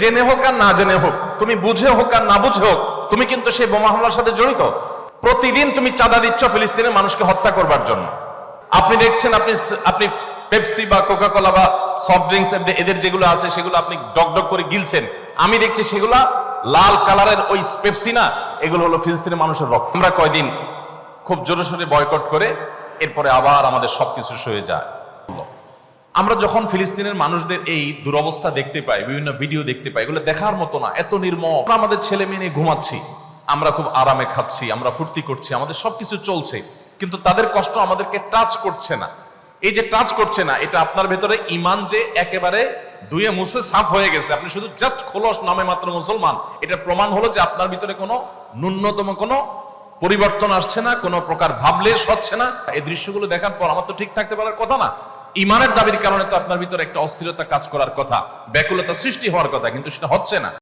জেনে হোক আর না জেনে হোক, তুমি বুঝে হোক আর না বুঝে হোক, তুমি কিন্তু সেই বোমা হামলার সাথে জড়িত। প্রতিদিন তুমি চাঁদা দিচ্ছ ফিলিস্তিনের মানুষকে হত্যা করবার জন্য। আপনি দেখছেন, আপনি আপনি পেপসি বা কোকা কোলা বা সফট ড্রিঙ্কস এদের যেগুলো আছে, সেগুলো আপনি ডক ডক করে গিলছেন। আমি দেখছি সেগুলা লাল কালারের ওই পেপসি না, এগুলো হলো ফিলিস্তিনের মানুষের রক্ত। আমরা কয়দিন খুব জোরে সোরে বয়কট করে, এরপরে আবার আমাদের সবকিছু সয়ে যায়। আমরা যখন ফিলিস্তিনের মানুষদের এই দুরবস্থা দেখতে পাই, বিভিন্ন ভিডিও দেখতে পাই, এগুলো দেখার মতো না, এত নির্মম। আমাদের ছেলে মেয়ে নিয়ে ঘুমাচ্ছি, আমরা খুব আরামে খাচ্ছি, আমরা ফুর্তি করছি, আমাদের সবকিছু চলছে, কিন্তু তাদের কষ্ট আমাদেরকে টাচ করছে না। এই যে টাচ করছে না, এটা আপনার ভেতরে ইমান যে একেবারে ধুয়ে মুছে সাফ হয়ে গেছে। আপনি শুধু জাস্ট খোলস নামে মাত্র মুসলমান, এটা প্রমাণ হলো যে আপনার ভিতরে কোনো ন্যূনতম কোনো পরিবর্তন আসছে না, কোনো প্রকার ভাবলেশ হচ্ছে না। এই দৃশ্যগুলো দেখার পর আমার তো ঠিক থাকতে পারার কথা না। ইমানের দাবির কারণে তো আপনার ভিতরে একটা অস্থিরতা কাজ করার কথা, ব্যাকুলতা সৃষ্টি হওয়ার কথা, কিন্তু সেটা হচ্ছে না।